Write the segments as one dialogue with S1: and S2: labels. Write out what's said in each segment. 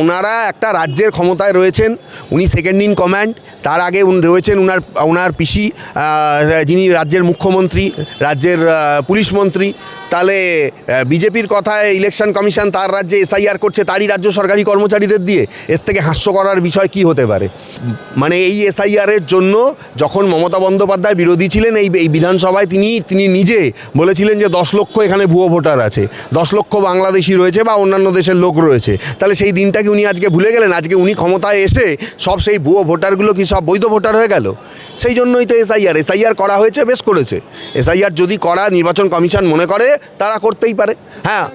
S1: ওনারা একটা রাজ্যের ক্ষমতায় রয়েছেন, উনি সেকেন্ড ইন কমান্ড তার আগে রয়েছেন উনার ওনার পিসি যিনি রাজ্যের মুখ্যমন্ত্রী, রাজ্যের পুলিশ মন্ত্রী, তাহলে বিজেপির কথায় ইলেকশন কমিশন তার রাজ্যে এসআইআর করছে, তারই রাজ্য সরকারি কর্মচারীদের দিয়ে, এর থেকে হাস্য করার বিষয় কি হতে পারে? মানে এই এসআইআরের জন্য যখন মমতা বন্দ্যোপাধ্যায় বিরোধী ছিলেন, এই এই বিধানসভায় তিনি তিনি নিজে বলেছিলেন যে দশ লক্ষ এখানে ভুয়ো ভোটার আছে, দশ লক্ষ বাংলাদেশি রয়েছে বা অন্যান্য দেশের লোক রয়েছে, তাহলে সেই দিনটাকে উনি আজকে ভুলে গেলেন? আজকে উনি ক্ষমতায় এসে সব সেই ভুয়ো ভোটারগুলো কি সব বৈধ ভোটার হয়ে গেল? সেই জন্যই তো এসআইআর। এসআইআর করা হয়েছে, বেশ করেছে। এসআইআর যদি করা, নির্বাচন কমিশন মনে করে, তারা করতেই পারে। হ্যাঁ।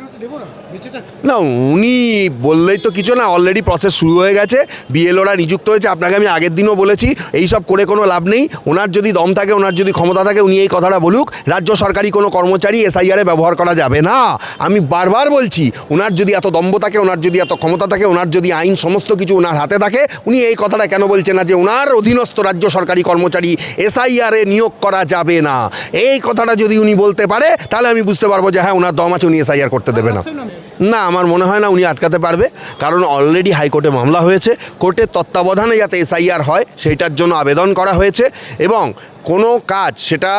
S1: না উনি বললেই তো কিছু না অলরেডি প্রসেস শুরু হয়ে গেছে বিএলওরা নিযুক্ত হয়েছে আপনাকে আমি আগের দিনও বলেছি এই সব করে কোনো লাভ নেই ওনার যদি দম থাকে ওনার যদি ক্ষমতা থাকে উনি এই কথাটা বলুক রাজ্য সরকারি কোনো কর্মচারী এসআইআরে ব্যবহার করা যাবে না। আমি বারবার বলছি ওনার যদি এত দম্ভ থাকে ওনার যদি এত ক্ষমতা থাকে ওনার যদি আইন সমস্ত কিছু ওনার হাতে থাকে উনি এই কথাটা কেন বলছে না যে ওনার অধীনস্থ রাজ্য সরকারি কর্মচারী এসআইআরে নিয়োগ করা যাবে না? এই কথাটা যদি উনি বলতে পারে তাহলে আমি বুঝতে পারব যে হ্যাঁ ওনার দম আছে উনি এসআইআর করতে দেবে না না, আমার মনে হয় না উনি আটকাতে পারবে, কারণ অলরেডি হাইকোর্টে মামলা হয়েছে, কোর্টের তত্ত্বাবধানে যাতে এসআইআর হয়, সেইটার জন্য আবেদন করা হয়েছে, এবং কোনো কাজ সেটা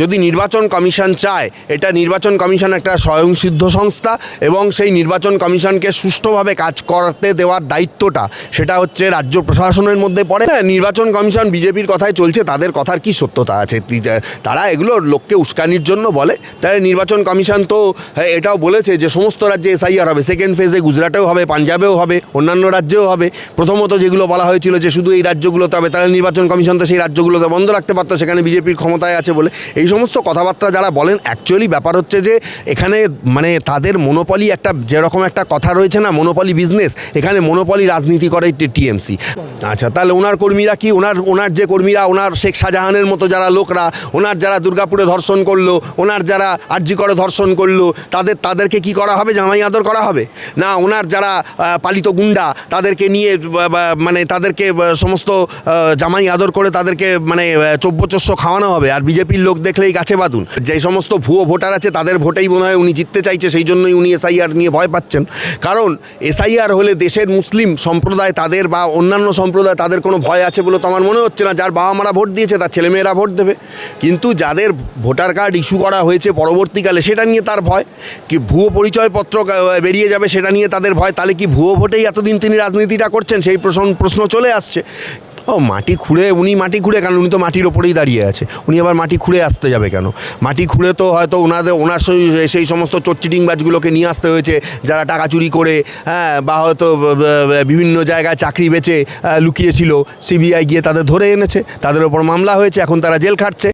S1: যদি নির্বাচন কমিশন চায় এটা নির্বাচন কমিশন একটা স্বয়ংসিদ্ধ সংস্থা এবং সেই নির্বাচন কমিশনকে সুষ্ঠুভাবে কাজ করতে দেওয়ার দায়িত্বটা সেটা হচ্ছে রাজ্য প্রশাসনের মধ্যে পড়ে। হ্যাঁ, নির্বাচন কমিশন বিজেপির কথায় চলছে তাদের কথার কি সত্যতা আছে? তারা এগুলো লোককে উস্কানির জন্য বলে। তাই নির্বাচন কমিশন তো হ্যাঁ, এটাও বলেছে যে সমস্ত রাজ্যে এসআইআর হবে সেকেন্ড ফেজে গুজরাটেও হবে পাঞ্জাবেও হবে অন্যান্য রাজ্যেও হবে। প্রথমত যেগুলো বলা হয়েছিল যে শুধু এই রাজ্যগুলোতে হবে তাহলে নির্বাচন কমিশন তো সেই রাজ্যগুলোতে বন্ধ রাখতে পারতো সেখানে বিজেপির ক্ষমতায় আছে বলে। এই সমস্ত কথাবার্তা যারা বলেন অ্যাকচুয়ালি ব্যাপার হচ্ছে যে, এখানে মানে তাদের মনোপলি একটা, যেরকম একটা কথা রয়েছে না মনোপলি বিজনেস এখানে মনোপলি রাজনীতি করে টিএমসি। আচ্ছা তাহলে ওনার কর্মীরা কি ওনার ওনার যে কর্মীরা ওনার শেখ শাহজাহানের মতো যারা লোকরা ওনার যারা দুর্গাপুরে ধর্ষণ করল ওনার যারা আর্জি করে ধর্ষণ করল, তাদের, তাদেরকে কি করা হবে, জামাই আদর করা হবে? না ওনার যারা পালিত গুন্ডা, তাদেরকে নিয়ে মানে তাদেরকে সমস্ত জামাই আদর করে তাদেরকে মানে চব্যচস্য খাওয়ানো হবে আর বিজেপির লোক দেখলেই গাছে বাঁধুন। যে সমস্ত ভুয়ো ভোটার আছে তাদের ভোটেই মনে হয় উনি জিততে চাইছে, সেই জন্যই উনি এসআইআর নিয়ে ভয় পাচ্ছেন। কারণ এসআইআর হলে দেশের মুসলিম সম্প্রদায় তাদের বা অন্যান্য সম্প্রদায় তাদের কোনো ভয় আছে বলে তো আমার মনে হচ্ছে না। যার বাবা মারা ভোট দিয়েছে তার ছেলেমেয়েরা ভোট দেবে। কিন্তু যাদের ভোটার কার্ড ইস্যু করা হয়েছে পরবর্তীকালে সেটা নিয়ে তার ভয়। কি ভুয়ো পরিচয়পত্র বেরিয়ে যাবে সেটা নিয়ে তাদের ভয়। তাহলে কি ভুয়ো ভোটেই এতদিন তিনি রাজনীতিটা করছেন? সেই প্রশ্ন প্রশ্ন চলে আসছে। ও, মাটি খুঁড়ে, উনি মাটি খুঁড়ে কেন? উনি তো মাটির ওপরেই দাঁড়িয়ে আছে। উনি আবার মাটি খুঁড়ে আসতে যাবে কেন? মাটি খুঁড়ে তো হয়তো ওনাদের, ওনার সেই- সমস্ত চোরচিটিংবাজগুলোকে নিয়ে আসতে হয়েছে, যারা টাকা চুরি করে হ্যাঁ বা হয়তো বিভিন্ন জায়গায় চাকরি বেচে লুকিয়েছিল। সিবিআই গিয়ে তাদের ধরে এনেছে। তাদের ওপর মামলা হয়েছে, এখন তারা জেল খাটছে।